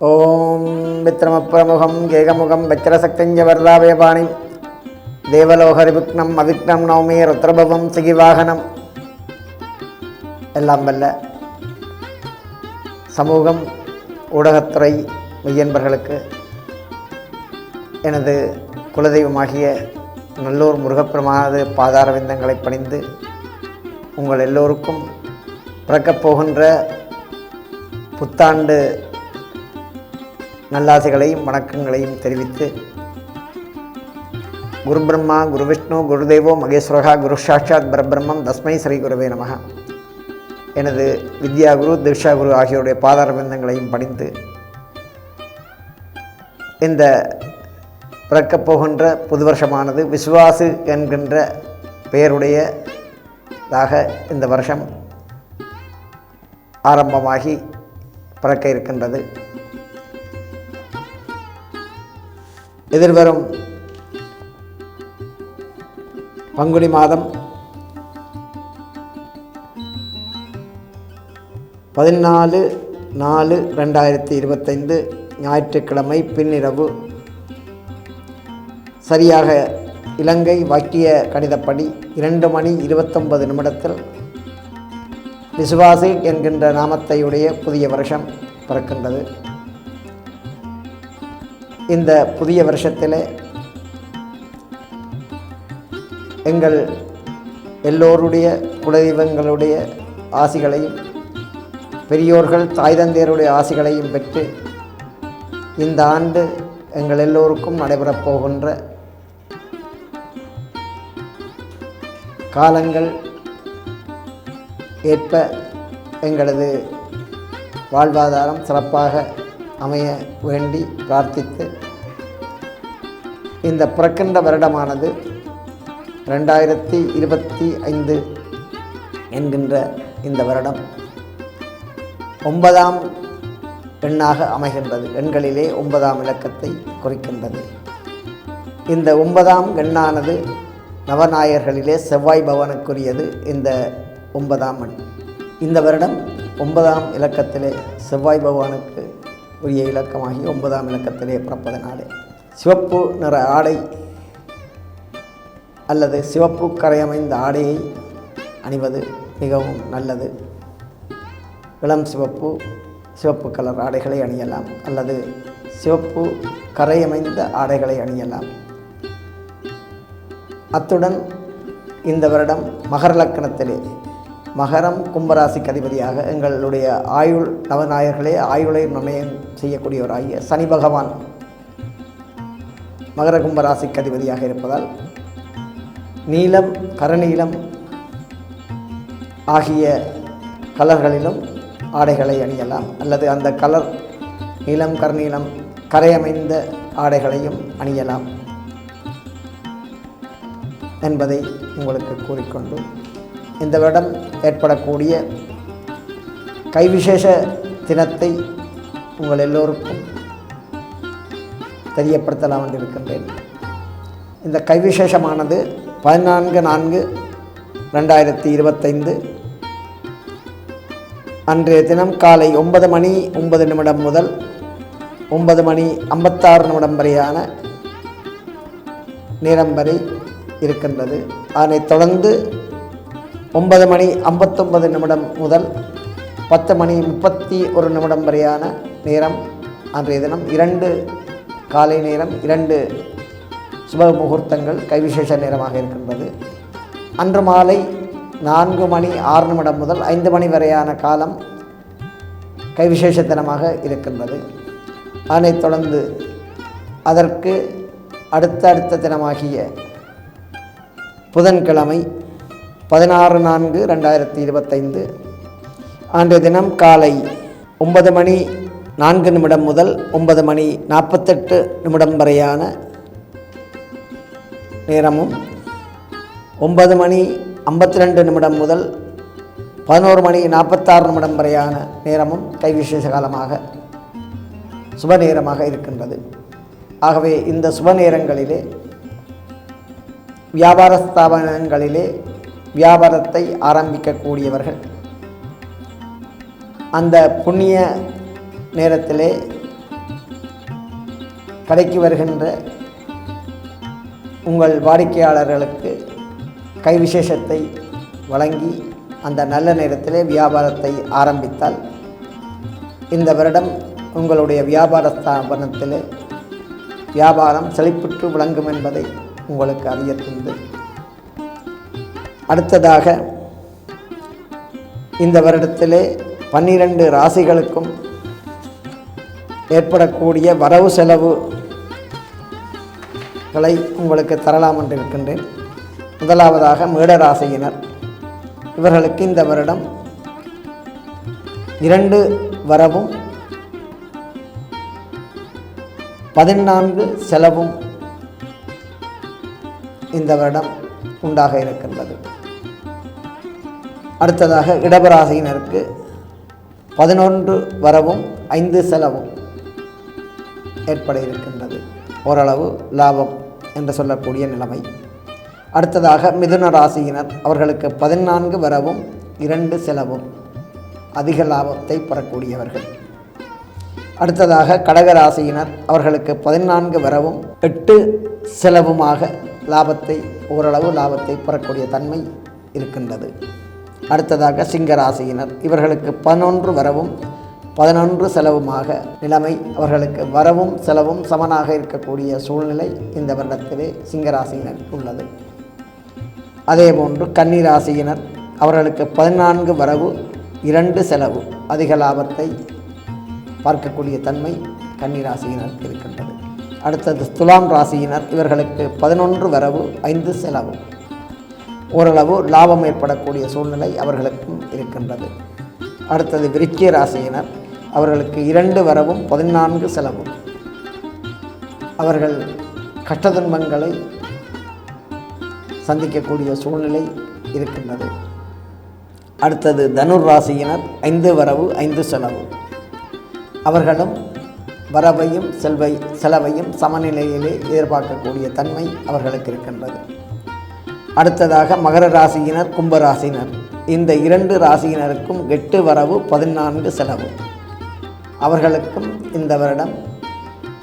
ஓம் வித்ரமப்பிரமுகம் ஏகமுகம் வச்சிரசக்தஞ்ச வர்தாபயபாணி தேவலோகரிவிக்னம் அவிக்னம் நவமி ருத்ரபவம் சிகிவாகனம். எல்லாம் வல்ல சமூகம் ஊடகத்துறை மெய்யன்பர்களுக்கு எனது குலதெய்வமாகிய நல்லூர் முருகப்பெருமானது பாதார விந்தங்களை பணிந்து உங்கள் எல்லோருக்கும் பிறக்கப் போகின்ற புத்தாண்டு நல்லாசைகளையும் வணக்கங்களையும் தெரிவித்து குரு பிரம்மா குரு விஷ்ணு குருதேவோ மகேஸ்வரகா குரு சாட்சாத் பரபிரம்மம் தஸ்மை ஸ்ரீ குருவே நமக எனது வித்யா குரு திக்ஷா குரு ஆகியோருடைய பாதார விந்தங்களையும் பணிந்து இந்த பிறக்கப் போகின்ற புது வருஷமானது விசுவாசு என்கின்ற பெயருடையதாக இந்த வருஷம் ஆரம்பமாகி பிறக்க இருக்கின்றது. எதிர்வரும் பங்குனி மாதம் பதினாலு நாலு ரெண்டாயிரத்தி இருபத்தைந்து ஞாயிற்றுக்கிழமை பின்னிரவு சரியாக இலங்கை வாக்கிய கணிதப்படி இரண்டு மணி இருபத்தொன்பது நிமிடத்தில் விசுவாசி என்கின்ற நாமத்தையுடைய புதிய வருஷம் பிறக்கின்றது. இந்த புதிய வருஷத்தில் எங்கள் எல்லோருடைய குலதெய்வங்களுடைய ஆசிகளையும் பெரியோர்கள் தாய் தந்தையருடைய ஆசிகளையும் பெற்று இந்த ஆண்டு எங்கள் எல்லோருக்கும் நடைபெறப் போகின்ற காலங்கள் ஏற்ப எங்களது வாழ்வாதாரம் சிறப்பாக அமைய வேண்டி பிரார்த்தித்து இந்த பிறக்கின்ற வருடமானது ரெண்டாயிரத்தி இருபத்தி ஐந்து என்கின்ற இந்த வருடம் ஒன்பதாம் எண்ணாக அமைகின்றது. எண்களிலே ஒன்பதாம் இலக்கத்தை குறிக்கின்றது. இந்த ஒன்பதாம் எண்ணானது நவநாயகர்களிலே செவ்வாய் பவனுக்குரியது இந்த ஒன்பதாம் எண். இந்த வருடம் ஒன்பதாம் இலக்கத்திலே செவ்வாய் பகவானுக்கு உரிய இலக்கமாகி ஒன்பதாம் இலக்கத்திலே பிறப்பதனாலே சிவப்பு நிற ஆடை அல்லது சிவப்பு கரையமைந்த ஆடையை அணிவது மிகவும் நல்லது. இளம் சிவப்பு சிவப்பு கலர் ஆடைகளை அணியலாம் அல்லது சிவப்பு கரையமைந்த ஆடைகளை அணியலாம். அத்துடன் இந்த வருடம் மகர லக்கணத்திலே மகரம் கும்பராசிக்கு அதிபதியாக எங்களுடைய ஆயுள் நவநாயர்களே ஆயுளை நிர்ணயம் செய்யக்கூடியவராகிய சனி பகவான் மகர கும்பராசிக்கு அதிபதியாக இருப்பதால் நீலம் கருநீலம் ஆகிய கலர்களிலும் ஆடைகளை அணியலாம். அல்லது அந்த கலர் நீலம் கருநீலம் கரையமைந்த ஆடைகளையும் அணியலாம் என்பதை உங்களுக்கு கூறிக்கொண்டு இந்த வருடம் ஏற்படக்கூடிய கைவிசேஷ தினத்தை உங்கள் எல்லோருக்கும் தெரியப்படுத்தலாம் என்று இருக்கின்றேன். இந்த கைவிசேஷமானது பதினான்கு நான்கு ரெண்டாயிரத்தி இருபத்தைந்து. அன்றைய தினம் காலை ஒன்பது மணி ஒன்பது நிமிடம் முதல் ஒன்பது மணி ஐம்பத்தாறு நிமிடம் வரையான நேரம் வரை இருக்கின்றது. அதனைத் தொடர்ந்து ஒன்பது மணி ஐம்பத்தொன்பது நிமிடம் முதல் பத்து மணி முப்பத்தி ஒரு நிமிடம் வரையான நேரம். அன்றைய தினம் இரண்டு காலை நேரம் இரண்டு சுப முகூர்த்தங்கள் கைவிசேஷ நேரமாக இருக்கின்றது. அன்று மாலை நான்கு மணி ஆறு நிமிடம் முதல் ஐந்து மணி வரையான காலம் கைவிசேஷ தினமாக இருக்கின்றது. அதனைத் தொடர்ந்து அதற்கு அடுத்த அடுத்த தினமாகிய புதன்கிழமை பதினாறு நான்கு ரெண்டாயிரத்தி இருபத்தைந்து அன்றைய தினம் காலை ஒன்பது மணி நான்கு நிமிடம் முதல் ஒன்பது மணி நாற்பத்தெட்டு நிமிடம் வரையான நேரமும் ஒன்பது மணி ஐம்பத்தி ரெண்டு நிமிடம் முதல் பதினோரு மணி நாற்பத்தாறு நிமிடம் வரையான நேரமும் கைவிசேஷ காலமாக சுப நேரமாக இருக்கின்றது. ஆகவே இந்த சுப நேரங்களிலே வியாபார ஸ்தாபனங்களிலே வியாபாரத்தை ஆரம்பிக்கக்கூடியவர்கள் அந்த புண்ணிய நேரத்திலே கடைக்கு வருகின்ற உங்கள் வாடிக்கையாளர்களுக்கு கை விசேஷத்தை வழங்கி அந்த நல்ல நேரத்திலே வியாபாரத்தை ஆரம்பித்தால் இந்த வருடம் உங்களுடைய வியாபார ஸ்தாபனத்தில் வியாபாரம் செழிப்புற்று விளங்கும் என்பதை உங்களுக்கு அறிய தந்து. அடுத்ததாக இந்த வருடத்திலே பன்னிரண்டு ராசிகளுக்கும் ஏற்படக்கூடிய வரவு செலவுகளை உங்களுக்கு தரலாம் என்று இருக்கின்றேன் முதலாவதாக மேடராசியினர் இவர்களுக்கு இந்த வருடம் இரண்டு வரவும் பதினான்கு செலவும் இந்த வருடம் உண்டாக இருக்கின்றது. அடுத்ததாக இடபராசியினருக்கு பதினொன்று வரவும் ஐந்து செலவும் ஏற்பட இருக்கின்றது. ஓரளவு லாபம் என்று சொல்லக்கூடிய நிலைமை. அடுத்ததாக மிதுன ராசியினர் அவர்களுக்கு பதினான்கு வரவும் இரண்டு செலவும் அதிக லாபத்தை பெறக்கூடியவர்கள். அடுத்ததாக கடக ராசியினர் அவர்களுக்கு பதினான்கு வரவும் எட்டு செலவுமாக லாபத்தை ஓரளவு லாபத்தை பெறக்கூடிய தன்மை இருக்கின்றது. அடுத்ததாக சிங்கராசியினர். இவர்களுக்கு பதினொன்று வரவும் பதினொன்று செலவுமாக நிலைமை அவர்களுக்கு வரவும் செலவும் சமனாக இருக்கக்கூடிய சூழ்நிலை இந்த வருடத்திலே சிங்கராசியினருக்கு உள்ளது. அதேபோன்று கன்னிராசியினர் அவர்களுக்கு பதினான்கு வரவு இரண்டு செலவு அதிக லாபத்தை பார்க்கக்கூடிய தன்மை கன்னிராசியினருக்கு இருக்கின்றது. அடுத்தது துலாம் ராசியினர் இவர்களுக்கு பதினொன்று வரவு ஐந்து செலவு. ஓரளவு லாபம் ஏற்படக்கூடிய சூழ்நிலை அவர்களுக்கும் இருக்கின்றது. அடுத்தது விருச்சிக ராசியினர். அவர்களுக்கு இரண்டு வரவும் பதினான்கு செலவும். அவர்கள் கஷ்ட துன்பங்களை சந்திக்கக்கூடிய சூழ்நிலை இருக்கின்றது. அடுத்தது தனுர் ராசியினர் ஐந்து வரவு ஐந்து செலவு. அவர்களும் வரவையும் செல்வை செலவையும் சமநிலையிலே எதிர்பார்க்கக்கூடிய தன்மை அவர்களுக்கு இருக்கின்றது. அடுத்ததாக மகர ராசியினர் கும்பராசினர் இந்த இரண்டு ராசியினருக்கும் எட்டு வரவு பதினான்கு செலவு. அவர்களுக்கும் இந்த வருடம்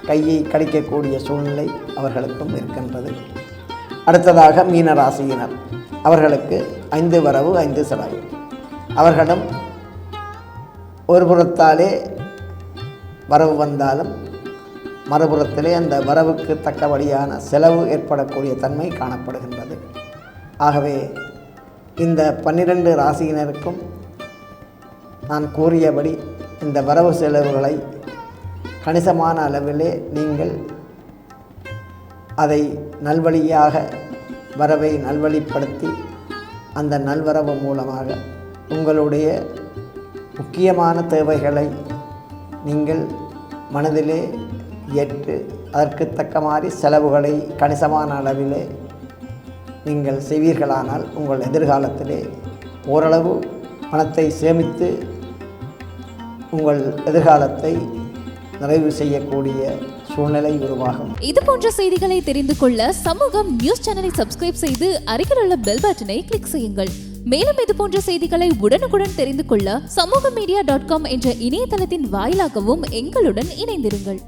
கையை கடிக்கக்கூடிய சூழ்நிலை அவர்களுக்கும் இருக்கின்றது. அடுத்ததாக மீன ராசியினர். அவர்களுக்கு ஐந்து வரவு ஐந்து செலவு. அவர்களும் ஒரு புறத்தாலே வரவு வந்தாலும் மறுபுறத்திலே அந்த வரவுக்கு தக்கபடியான செலவு ஏற்படக்கூடிய தன்மை காணப்படுகின்றது. ஆகவே இந்த பன்னிரண்டு ராசியினருக்கும் நான் கூறியபடி இந்த வரவு செலவுகளை கணிசமான அளவிலே நீங்கள் அதை நல்வழியாக வரவை நல்வழிப்படுத்தி அந்த நல்வரவு மூலமாக உங்களுடைய முக்கியமான தேவைகளை நீங்கள் மனதிலே ஏற்று அதற்கு தக்க மாதிரி செலவுகளை கணிசமான அளவிலே நீங்கள் செய்வீர்களானால் உங்கள் எதிர்காலத்திலே ஓரளவு பணத்தை சேமித்து உங்கள் எதிர்காலத்தை நிறைவு செய்யக்கூடிய சூழ்நிலை உருவாகும். இது போன்ற செய்திகளை தெரிந்து கொள்ள சமூகம் நியூஸ் சேனலை சப்ஸ்கிரைப் செய்து அருகில் உள்ள பெல் பட்டனை கிளிக் செய்யுங்கள். மேலும் இது போன்ற செய்திகளை உடனுக்குடன் தெரிந்து கொள்ள சமூக மீடியா டாட் காம் என்ற இணையதளத்தின் வாயிலாகவும் எங்களுடன் இணைந்திருங்கள்.